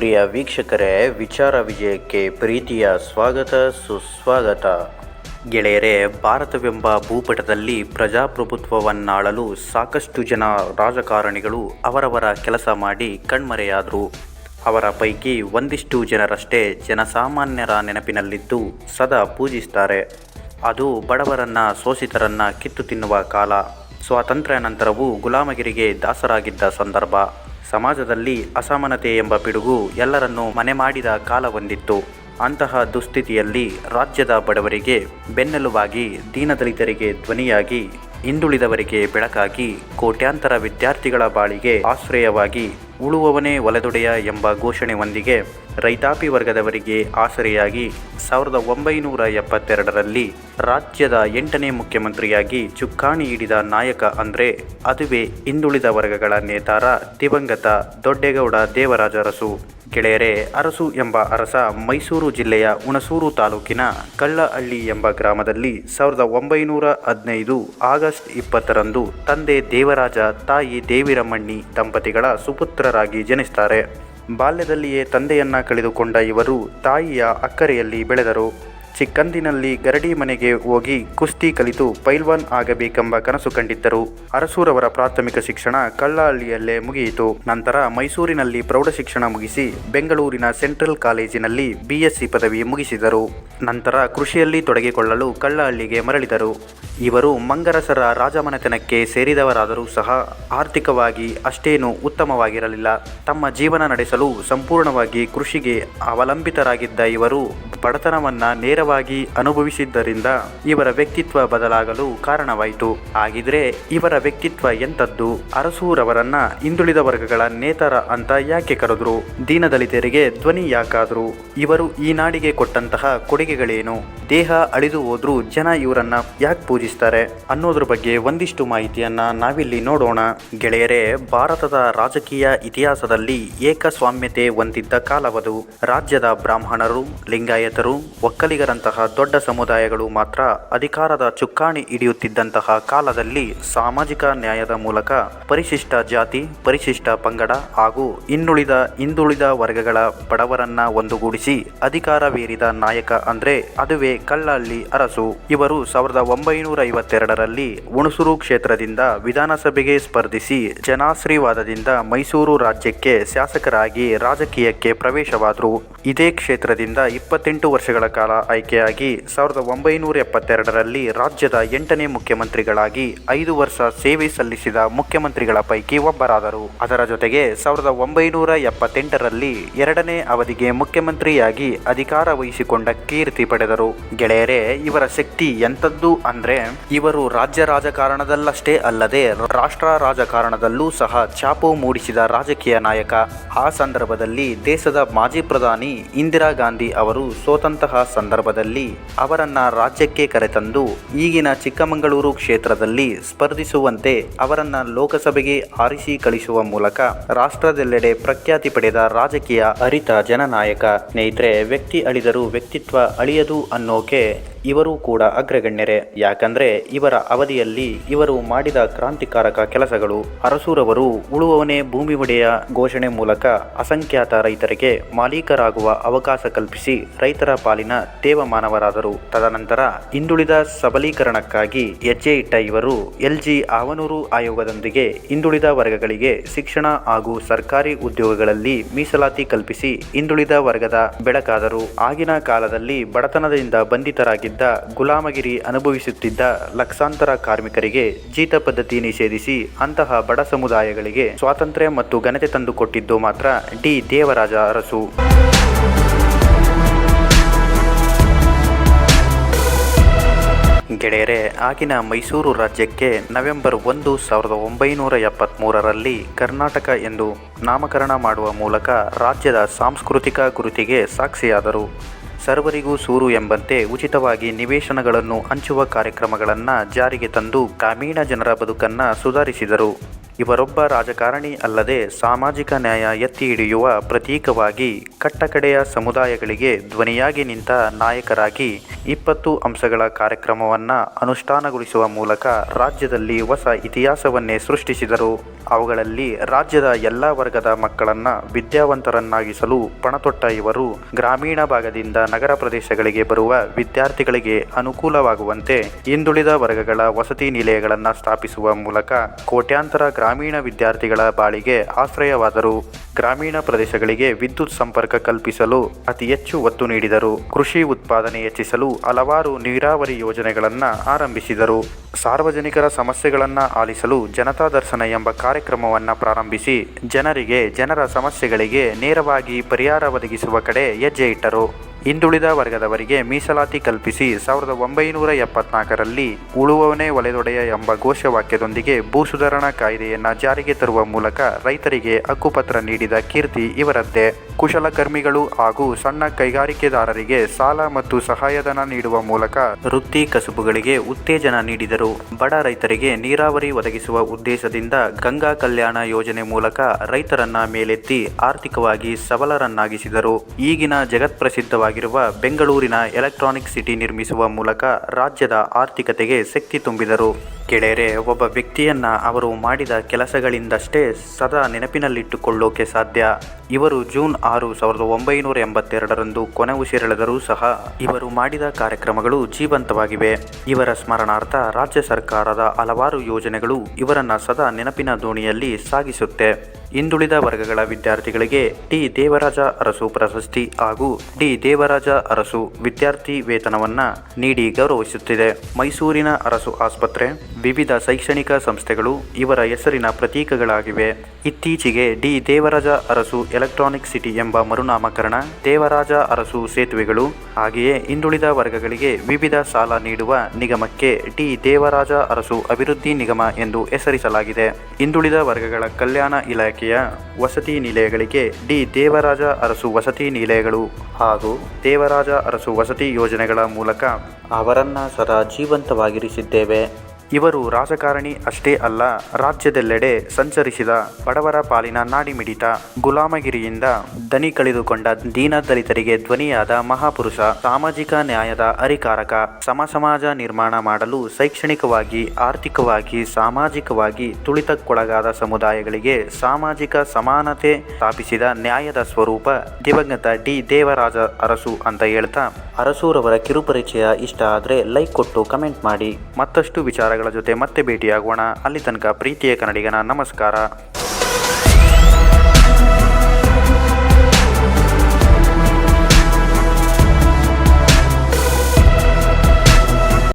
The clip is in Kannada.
ಪ್ರಿಯ ವೀಕ್ಷಕರೇ, ವಿಚಾರ ವಿಜಯಕ್ಕೆ ಪ್ರೀತಿಯ ಸ್ವಾಗತ, ಸುಸ್ವಾಗತ. ಗೆಳೆಯರೇ, ಭಾರತವೆಂಬ ಭೂಪಟದಲ್ಲಿ ಪ್ರಜಾಪ್ರಭುತ್ವವನ್ನಾಳಲು ಸಾಕಷ್ಟು ಜನ ರಾಜಕಾರಣಿಗಳು ಅವರವರ ಕೆಲಸ ಮಾಡಿ ಕಣ್ಮರೆಯಾದರು. ಅವರ ಪೈಕಿ ಒಂದಿಷ್ಟು ಜನರಷ್ಟೇ ಜನಸಾಮಾನ್ಯರ ನೆನಪಿನಲ್ಲಿದ್ದು ಸದಾ ಪೂಜಿಸ್ತಾರೆ. ಅದು ಬಡವರನ್ನ ಶೋಷಿತರನ್ನ ಕಿತ್ತು ತಿನ್ನುವ ಕಾಲ. ಸ್ವಾತಂತ್ರ್ಯ ನಂತರವೂ ಗುಲಾಮಗಿರಿಗೆ ದಾಸರಾಗಿದ್ದ ಸಂದರ್ಭ. ಸಮಾಜದಲ್ಲಿ ಅಸಮಾನತೆ ಎಂಬ ಪಿಡುಗು ಎಲ್ಲರನ್ನೂ ಮನೆ ಮಾಡಿದ ಕಾಲವೊಂದಿತ್ತು ಅಂತಹ ದುಸ್ಥಿತಿಯಲ್ಲಿ ರಾಜ್ಯದ ಬಡವರಿಗೆ ಬೆನ್ನೆಲುಬಾಗಿ ದೀನದಲಿತರಿಗೆ ಧ್ವನಿಯಾಗಿ, ಹಿಂದುಳಿದವರಿಗೆ ಬೆಳಕಾಗಿ ಕೋಟ್ಯಾಂತರ ವಿದ್ಯಾರ್ಥಿಗಳ ಬಾಳಿಗೆ ಆಶ್ರಯವಾಗಿ ಉಳುವವನೇ ಒಲೆದೊಡೆಯ ಎಂಬ ಘೋಷಣೆಯೊಂದಿಗೆ ರೈತಾಪಿ ವರ್ಗದವರಿಗೆ ಆಸರೆಯಾಗಿ ಸಾವಿರದ ಒಂಬೈನೂರ ಎಪ್ಪತ್ತೆರಡರಲ್ಲಿ ರಾಜ್ಯದ ಎಂಟನೇ ಮುಖ್ಯಮಂತ್ರಿಯಾಗಿ ಚುಕ್ಕಾಣಿ ಹಿಡಿದ ನಾಯಕ ಅಂದರೆ ಅದುವೇ ಹಿಂದುಳಿದ ವರ್ಗಗಳ ನೇತಾರ ದಿವಂಗತ ದೊಡ್ಡೇಗೌಡ ದೇವರಾಜ ಅರಸು ಗೆಳೆಯರೇ, ಅರಸು ಎಂಬ ಅರಸ ಮೈಸೂರು ಜಿಲ್ಲೆಯ ಹುಣಸೂರು ತಾಲೂಕಿನ ಕಳ್ಳಹಳ್ಳಿ ಎಂಬ ಗ್ರಾಮದಲ್ಲಿ ಸಾವಿರದ ಒಂಬೈನೂರ ಹದಿನೈದು ಆಗಸ್ಟ್ ಇಪ್ಪತ್ತರಂದು ತಂದೆ ದೇವರಾಜ ತಾಯಿ ದೇವಿರಮಣ್ಣಿ ದಂಪತಿಗಳ ಸುಪುತ್ರರಾಗಿ ಜನಿಸ್ತಾರೆ. ಬಾಲ್ಯದಲ್ಲಿಯೇ ತಂದೆಯನ್ನ ಕಳೆದುಕೊಂಡ ಇವರು ತಾಯಿಯ ಅಕ್ಕರೆಯಲ್ಲಿ ಬೆಳೆದರು. ಚಿಕ್ಕಂದಿನಲ್ಲಿ ಗರಡಿ ಮನೆಗೆ ಹೋಗಿ ಕುಸ್ತಿ ಕಲಿತು ಪೈಲ್ವಾನ್ ಆಗಬೇಕೆಂಬ ಕನಸು ಕಂಡಿದ್ದರು. ಅರಸೂರವರ ಪ್ರಾಥಮಿಕ ಶಿಕ್ಷಣ ಕಳ್ಳಹಳ್ಳಿಯಲ್ಲೇ ಮುಗಿಯಿತು. ನಂತರ ಮೈಸೂರಿನಲ್ಲಿ ಪ್ರೌಢಶಿಕ್ಷಣ ಮುಗಿಸಿ ಬೆಂಗಳೂರಿನ ಸೆಂಟ್ರಲ್ ಕಾಲೇಜಿನಲ್ಲಿ ಬಿಎಸ್ಸಿ ಪದವಿ ಮುಗಿಸಿದರು. ನಂತರ ಕೃಷಿಯಲ್ಲಿ ತೊಡಗಿಕೊಳ್ಳಲು ಕಳ್ಳಹಳ್ಳಿಗೆ ಮರಳಿದರು. ಇವರು ಮಂಗರಸರ ರಾಜಮನೆತನಕ್ಕೆ ಸೇರಿದವರಾದರೂ ಸಹ ಆರ್ಥಿಕವಾಗಿ ಅಷ್ಟೇನು ಉತ್ತಮವಾಗಿರಲಿಲ್ಲ. ತಮ್ಮ ಜೀವನ ನಡೆಸಲು ಸಂಪೂರ್ಣವಾಗಿ ಕೃಷಿಗೆ ಅವಲಂಬಿತರಾಗಿದ್ದ ಇವರು ಬಡತನವನ್ನ ನೇರವಾಗಿ ಅನುಭವಿಸಿದ್ದರಿಂದ ಇವರ ವ್ಯಕ್ತಿತ್ವ ಬದಲಾಗಲು ಕಾರಣವಾಯಿತು. ಹಾಗಿದ್ರೆ ಇವರ ವ್ಯಕ್ತಿತ್ವ ಎಂತದ್ದು ಅರಸೂರವರನ್ನ ಹಿಂದುಳಿದ ವರ್ಗಗಳ ನೇತರ ಅಂತ ಯಾಕೆ ಕರೆದ್ರು? ದೀನದಲಿತರಿಗೆ ಧ್ವನಿ ಯಾಕಾದ್ರು? ಇವರು ಈ ನಾಡಿಗೆ ಕೊಟ್ಟಂತಹ ಕೊಡುಗೆಗಳೇನು? ದೇಹ ಅಳಿದು ಹೋದ್ರೂ ಜನ ಇವರನ್ನ ಯಾಕೆ ಪೂಜಿಸ್ತಾರೆ? ಅನ್ನೋದ್ರ ಬಗ್ಗೆ ಒಂದಿಷ್ಟು ಮಾಹಿತಿಯನ್ನ ನಾವಿಲ್ಲಿ ನೋಡೋಣ. ಗೆಳೆಯರೇ, ಭಾರತದ ರಾಜಕೀಯ ಇತಿಹಾಸದಲ್ಲಿ ಏಕಸ್ವಾಮ್ಯತೆ ಹೊಂದಿದ್ದ ಕಾಲವದು. ರಾಜ್ಯದ ಬ್ರಾಹ್ಮಣರು, ಲಿಂಗಾಯತರು ಒಕ್ಕಲಿಗರಂತಹ ದೊಡ್ಡ ಸಮುದಾಯಗಳು ಮಾತ್ರ ಅಧಿಕಾರದ ಚುಕ್ಕಾಣಿ ಹಿಡಿಯುತ್ತಿದ್ದಂತಹ ಕಾಲದಲ್ಲಿ ಸಾಮಾಜಿಕ ನ್ಯಾಯದ ಮೂಲಕ ಪರಿಶಿಷ್ಟ ಜಾತಿ, ಪರಿಶಿಷ್ಟ ಪಂಗಡ ಹಾಗೂ ಇನ್ನುಳಿದ, ಹಿಂದುಳಿದ ವರ್ಗಗಳ ಬಡವರನ್ನ ಒಂದುಗೂಡಿಸಿ ಅಧಿಕಾರವೇರಿದ ನಾಯಕ ಅಂದ್ರೆ ಅದುವೇ ಕಳ್ಳಹಳ್ಳಿ ಅರಸು. ಇವರು ಸಾವಿರದ ಒಂಬೈನೂರ ಐವತ್ತೆರಡರಲ್ಲಿ ಹುಣಸೂರು ಕ್ಷೇತ್ರದಿಂದ ವಿಧಾನಸಭೆಗೆ ಸ್ಪರ್ಧಿಸಿ ಜನಾಶ್ರೀವಾದದಿಂದ ಮೈಸೂರು ರಾಜ್ಯಕ್ಕೆ ಶಾಸಕರಾಗಿ ರಾಜಕೀಯಕ್ಕೆ ಪ್ರವೇಶವಾದರು. ಇದೇ ಕ್ಷೇತ್ರದಿಂದ ಇಪ್ಪತ್ತೆಂಟು ವರ್ಷಗಳ ಕಾಲ ಆಯ್ಕೆಯಾಗಿ ಸಾವಿರದ ಒಂಬೈನೂರ ಎಪ್ಪತ್ತೆರಡರಲ್ಲಿ ರಾಜ್ಯದ ಎಂಟನೇ ಮುಖ್ಯಮಂತ್ರಿಗಳಾಗಿ ಐದು ವರ್ಷ ಸೇವೆ ಸಲ್ಲಿಸಿದ ಮುಖ್ಯಮಂತ್ರಿಗಳ ಪೈಕಿ ಒಬ್ಬರಾದರು. ಅದರ ಜೊತೆಗೆ ಸಾವಿರದ ಒಂಬೈನೂರ ಎಪ್ಪತ್ತೆಂಟರಲ್ಲಿ ಎರಡನೇ ಅವಧಿಗೆ ಮುಖ್ಯಮಂತ್ರಿಯಾಗಿ ಅಧಿಕಾರ ವಹಿಸಿಕೊಂಡ ಕೀರ್ತಿ ಪಡೆದರು. ಗೆಳೆಯರೇ, ಇವರ ಶಕ್ತಿ ಎಂಥದ್ದು ಅಂದ್ರೆ ಇವರು ರಾಜ್ಯ ರಾಜಕಾರಣದಲ್ಲಷ್ಟೇ ಅಲ್ಲದೆ ರಾಷ್ಟ್ರ ರಾಜಕಾರಣದಲ್ಲೂ ಸಹ ಛಾಪು ಮೂಡಿಸಿದ ರಾಜಕೀಯ ನಾಯಕ. ಆ ಸಂದರ್ಭದಲ್ಲಿ ದೇಶದ ಮಾಜಿ ಪ್ರಧಾನಿ ಇಂದಿರಾ ಗಾಂಧಿ ಅವರು ಸೋತಂತಹ ಸಂದರ್ಭದಲ್ಲಿ ಅವರನ್ನ ರಾಜ್ಯಕ್ಕೆ ಕರೆತಂದು ಈಗಿನ ಚಿಕ್ಕಮಗಳೂರು ಕ್ಷೇತ್ರದಲ್ಲಿ ಸ್ಪರ್ಧಿಸುವಂತೆ ಅವರನ್ನ ಲೋಕಸಭೆಗೆ ಆರಿಸಿ ಕಳಿಸುವ ಮೂಲಕ ರಾಷ್ಟ್ರದೆಲ್ಲೆಡೆ ಪ್ರಖ್ಯಾತಿ ಪಡೆದ ರಾಜಕೀಯ ಅರಿತ ಜನನಾಯಕ ಸ್ನೇಹಿತರೆ, ವ್ಯಕ್ತಿ ಅಳಿದರೂ ವ್ಯಕ್ತಿತ್ವ ಅಳಿಯದು ಅನ್ನೋಕೆ ಇವರು ಕೂಡ ಅಗ್ರಗಣ್ಯರೇ. ಯಾಕಂದ್ರೆ ಇವರ ಅವಧಿಯಲ್ಲಿ ಇವರು ಮಾಡಿದ ಕ್ರಾಂತಿಕಾರಕ ಕೆಲಸಗಳು ಅರಸೂರವರು ಉಳುವವನೇ ಭೂಮಿ ಒಡೆಯ ಘೋಷಣೆ ಮೂಲಕ ಅಸಂಖ್ಯಾತ ರೈತರಿಗೆ ಮಾಲೀಕರಾಗುವ ಅವಕಾಶ ಕಲ್ಪಿಸಿ ರೈತರ ಪಾಲಿನ ತೇವಮಾನವರಾದರು. ತದನಂತರ ಹಿಂದುಳಿದ ಸಬಲೀಕರಣಕ್ಕಾಗಿ ಹೆಜ್ಜೆ ಇಟ್ಟ ಇವರು ಎಲ್ಜಿ ಆವನೂರು ಆಯೋಗದೊಂದಿಗೆ ಹಿಂದುಳಿದ ವರ್ಗಗಳಿಗೆ ಶಿಕ್ಷಣ ಹಾಗೂ ಸರ್ಕಾರಿ ಉದ್ಯೋಗಗಳಲ್ಲಿ ಮೀಸಲಾತಿ ಕಲ್ಪಿಸಿ ಹಿಂದುಳಿದ ವರ್ಗದ ಬೆಳಕಾದರು. ಆಗಿನ ಕಾಲದಲ್ಲಿ ಬಡತನದಿಂದ ಬಂಧಿತರಾಗಿದ್ದ ಗುಲಾಮಗಿರಿ ಅನುಭವಿಸುತ್ತಿದ್ದ ಲಕ್ಷಾಂತರ ಕಾರ್ಮಿಕರಿಗೆ ಜೀತ ಪದ್ಧತಿ ನಿಷೇಧಿಸಿ ಅಂತಹ ಬಡ ಸಮುದಾಯಗಳಿಗೆ ಸ್ವಾತಂತ್ರ್ಯ ಮತ್ತು ಘನತೆ ತಂದುಕೊಟ್ಟಿದ್ದು ಮಾತ್ರ ಡಿ ದೇವರಾಜ ಅರಸು. ಗೆಳೆಯರೆ, ಆಗಿನ ಮೈಸೂರು ರಾಜ್ಯಕ್ಕೆ ನವೆಂಬರ್ ಒಂದು ಸಾವಿರದ ಒಂಬೈನೂರ ಎಪ್ಪತ್ತ್ಮೂರರಲ್ಲಿ ಕರ್ನಾಟಕ ಎಂದು ನಾಮಕರಣ ಮಾಡುವ ಮೂಲಕ ರಾಜ್ಯದ ಸಾಂಸ್ಕೃತಿಕ ಗುರುತಿಗೆ ಸಾಕ್ಷಿಯಾದರು. ಸರ್ವರಿಗೂ ಸೂರು ಎಂಬಂತೆ ಉಚಿತವಾಗಿ ನಿವೇಶನಗಳನ್ನು ಹಂಚುವ ಕಾರ್ಯಕ್ರಮಗಳನ್ನು ಜಾರಿಗೆ ತಂದು ಗ್ರಾಮೀಣ ಜನರ ಬದುಕನ್ನು ಸುಧಾರಿಸಿದರು. ಇವರೊಬ್ಬ ರಾಜಕಾರಣಿ ಅಲ್ಲದೆ ಸಾಮಾಜಿಕ ನ್ಯಾಯ ಎತ್ತಿ ಹಿಡಿಯುವ ಪ್ರತೀಕವಾಗಿ ಕಟ್ಟಕಡೆಯ ಸಮುದಾಯಗಳಿಗೆ ಧ್ವನಿಯಾಗಿ ನಿಂತ ನಾಯಕರಾಗಿ ಇಪ್ಪತ್ತು ಅಂಶಗಳ ಕಾರ್ಯಕ್ರಮವನ್ನು ಅನುಷ್ಠಾನಗೊಳಿಸುವ ಮೂಲಕ ರಾಜ್ಯದಲ್ಲಿ ಹೊಸ ಇತಿಹಾಸವನ್ನೇ ಸೃಷ್ಟಿಸಿದರು. ಅವುಗಳಲ್ಲಿ ರಾಜ್ಯದ ಎಲ್ಲ ವರ್ಗದ ಮಕ್ಕಳನ್ನು ವಿದ್ಯಾವಂತರನ್ನಾಗಿಸಲು ಪಣತೊಟ್ಟ ಇವರು ಗ್ರಾಮೀಣ ಭಾಗದಿಂದ ನಗರ ಪ್ರದೇಶಗಳಿಗೆ ಬರುವ ವಿದ್ಯಾರ್ಥಿಗಳಿಗೆ ಅನುಕೂಲವಾಗುವಂತೆ ಹಿಂದುಳಿದ ವರ್ಗಗಳ ವಸತಿ ನಿಲಯಗಳನ್ನು ಸ್ಥಾಪಿಸುವ ಮೂಲಕ ಕೋಟ್ಯಾಂತರ ಗ್ರಾಮೀಣ ವಿದ್ಯಾರ್ಥಿಗಳ ಬಾಳಿಗೆ ಆಶ್ರಯವಾದರು ಗ್ರಾಮೀಣ ಪ್ರದೇಶಗಳಿಗೆ ವಿದ್ಯುತ್ ಸಂಪರ್ಕ ಕಲ್ಪಿಸಲು ಅತಿ ಹೆಚ್ಚು ಒತ್ತು ನೀಡಿದರು. ಕೃಷಿ ಉತ್ಪಾದನೆ ಹೆಚ್ಚಿಸಲು ಹಲವಾರು ನೀರಾವರಿ ಯೋಜನೆಗಳನ್ನು ಆರಂಭಿಸಿದರು. ಸಾರ್ವಜನಿಕರ ಸಮಸ್ಯೆಗಳನ್ನು ಆಲಿಸಲು ಜನತಾ ದರ್ಶನ ಎಂಬ ಕಾರ್ಯಕ್ರಮವನ್ನು ಪ್ರಾರಂಭಿಸಿ ಜನರಿಗೆ ಜನರ ಸಮಸ್ಯೆಗಳಿಗೆ ನೇರವಾಗಿ ಪರಿಹಾರ ಒದಗಿಸುವ ಕಡೆ ಹೆಜ್ಜೆ ಇಟ್ಟರು. ಹಿಂದುಳಿದ ವರ್ಗದವರಿಗೆ ಮೀಸಲಾತಿ ಕಲ್ಪಿಸಿ ಸಾವಿರದ ಒಂಬೈನೂರ ಎಪ್ಪತ್ನಾಲ್ಕರಲ್ಲಿ ಉಳುವವನೇ ಒಲೆದೊಡೆಯ ಎಂಬ ಘೋಷವಾಕ್ಯದೊಂದಿಗೆ ಭೂ ಸುಧಾರಣಾ ಕಾಯ್ದೆಯನ್ನು ಜಾರಿಗೆ ತರುವ ಮೂಲಕ ರೈತರಿಗೆ ಹಕ್ಕುಪತ್ರ ನೀಡಿದ ಕೀರ್ತಿ ಇವರದ್ದೇ. ಕುಶಲಕರ್ಮಿಗಳು ಹಾಗೂ ಸಣ್ಣ ಕೈಗಾರಿಕೆದಾರರಿಗೆ ಸಾಲ ಮತ್ತು ಸಹಾಯಧನ ನೀಡುವ ಮೂಲಕ ವೃತ್ತಿ ಕಸುಬುಗಳಿಗೆ ಉತ್ತೇಜನ ನೀಡಿದರು. ಬಡ ರೈತರಿಗೆ ನೀರಾವರಿ ಒದಗಿಸುವ ಉದ್ದೇಶದಿಂದ ಗಂಗಾ ಕಲ್ಯಾಣ ಯೋಜನೆ ಮೂಲಕ ರೈತರನ್ನ ಮೇಲೆತ್ತಿ ಆರ್ಥಿಕವಾಗಿ ಸಬಲರನ್ನಾಗಿಸಿದರು. ಈಗಿನ ಜಗತ್ಪ್ರಸಿದ್ಧವಾಗಿರುವ ಬೆಂಗಳೂರಿನ ಎಲೆಕ್ಟ್ರಾನಿಕ್ ಸಿಟಿ ನಿರ್ಮಿಸುವ ಮೂಲಕ ರಾಜ್ಯದ ಆರ್ಥಿಕತೆಗೆ ಶಕ್ತಿ ತುಂಬಿದರು. ಗೆಳೆಯರೆ ಒಬ್ಬ ವ್ಯಕ್ತಿಯನ್ನ ಅವರು ಮಾಡಿದ ಕೆಲಸಗಳಿಂದಷ್ಟೇ ಸದಾ ನೆನಪಿನಲ್ಲಿಟ್ಟುಕೊಳ್ಳೋಕೆ ಸಾಧ್ಯ. ಇವರು ಜೂನ್ ಆರು ಸಾವಿರದ ಒಂಬೈನೂರ ಎಂಬತ್ತೆರಡರಂದು ಕೊನೆ ಉಸಿರೆಳೆದರೂ ಸಹ ಇವರು ಮಾಡಿದ ಕಾರ್ಯಕ್ರಮಗಳು ಜೀವಂತವಾಗಿವೆ. ಇವರ ಸ್ಮರಣಾರ್ಥ ರಾಜ್ಯ ಸರ್ಕಾರದ ಹಲವಾರು ಯೋಜನೆಗಳು ಇವರನ್ನ ಸದಾ ನೆನಪಿನ ದೋಣಿಯಲ್ಲಿ ಸಾಗಿಸುತ್ತೆ. ಹಿಂದುಳಿದ ವರ್ಗಗಳ ವಿದ್ಯಾರ್ಥಿಗಳಿಗೆ ಡಿ ದೇವರಾಜ ಅರಸು ಪ್ರಶಸ್ತಿ ಹಾಗೂ ಡಿ ದೇವರಾಜ ಅರಸು ವಿದ್ಯಾರ್ಥಿ ವೇತನವನ್ನು ನೀಡಿ ಗೌರವಿಸುತ್ತಿದೆ. ಮೈಸೂರಿನ ಅರಸು ಆಸ್ಪತ್ರೆ, ವಿವಿಧ ಶೈಕ್ಷಣಿಕ ಸಂಸ್ಥೆಗಳು ಇವರ ಹೆಸರಿನ ಪ್ರತೀಕಗಳಾಗಿವೆ. ಇತ್ತೀಚೆಗೆ D. Devaraja Arasu electronic city ಎಂಬ ಮರುನಾಮಕರಣ ದೇವರಾಜ ಅರಸು ಸೇತುವೆಗಳು ಹಾಗೆಯೇ ಹಿಂದುಳಿದ ವರ್ಗಗಳಿಗೆ ವಿವಿಧ ಸಾಲ ನೀಡುವ ನಿಗಮಕ್ಕೆ ಡಿ ದೇವರಾಜ ಅರಸು ಅಭಿವೃದ್ಧಿ ನಿಗಮ ಎಂದು ಹೆಸರಿಸಲಾಗಿದೆ. ಹಿಂದುಳಿದ ವರ್ಗಗಳ ಕಲ್ಯಾಣ ಇಲಾಖೆಯ ವಸತಿ ನಿಲಯಗಳಿಗೆ ಡಿ. ದೇವರಾಜ ಅರಸು ವಸತಿ ನಿಲಯಗಳು ಹಾಗೂ ದೇವರಾಜ ಅರಸು ವಸತಿ ಯೋಜನೆಗಳ ಮೂಲಕ ಅವರನ್ನು ಸದಾ ಜೀವಂತವಾಗಿರಿಸಿದ್ದೇವೆ. ಇವರು ರಾಜಕಾರಣಿ ಅಷ್ಟೇ ಅಲ್ಲ, ರಾಜ್ಯದೆಲ್ಲೆಡೆ ಸಂಚರಿಸಿದ ಬಡವರ ಪಾಲಿನ ನಾಡಿಮಿಡಿತ ಗುಲಾಮಗಿರಿಯಿಂದ ದನಿ ಕಳೆದುಕೊಂಡ ದೀನ ದಲಿತರಿಗೆ ಧ್ವನಿಯಾದ ಮಹಾಪುರುಷ, ಸಾಮಾಜಿಕ ನ್ಯಾಯದ ಅರಿಕಾರಕ ಸಮ ಸಮಾಜ ನಿರ್ಮಾಣ ಮಾಡಲು ಶೈಕ್ಷಣಿಕವಾಗಿ, ಆರ್ಥಿಕವಾಗಿ, ಸಾಮಾಜಿಕವಾಗಿ ತುಳಿತಕ್ಕೊಳಗಾದ ಸಮುದಾಯಗಳಿಗೆ ಸಾಮಾಜಿಕ ಸಮಾನತೆ ಸ್ಥಾಪಿಸಿದ ನ್ಯಾಯದ ಸ್ವರೂಪ ದಿವಂಗತ ಡಿ. ದೇವರಾಜ ಅರಸು ಅಂತ ಹೇಳ್ತಾ, ಅರಸೂರವರ ಕಿರುಪರಿಚಯ ಇಷ್ಟ ಆದರೆ ಲೈಕ್ ಕೊಟ್ಟು ಕಮೆಂಟ್ ಮಾಡಿ. ಮತ್ತಷ್ಟು ವಿಚಾರಗಳ ಜೊತೆ ಮತ್ತೆ ಭೇಟಿಯಾಗೋಣ. ಅಲ್ಲಿ ತನಕ ಪ್ರೀತಿಯ ಕನ್ನಡಿಗನ ನಮಸ್ಕಾರ.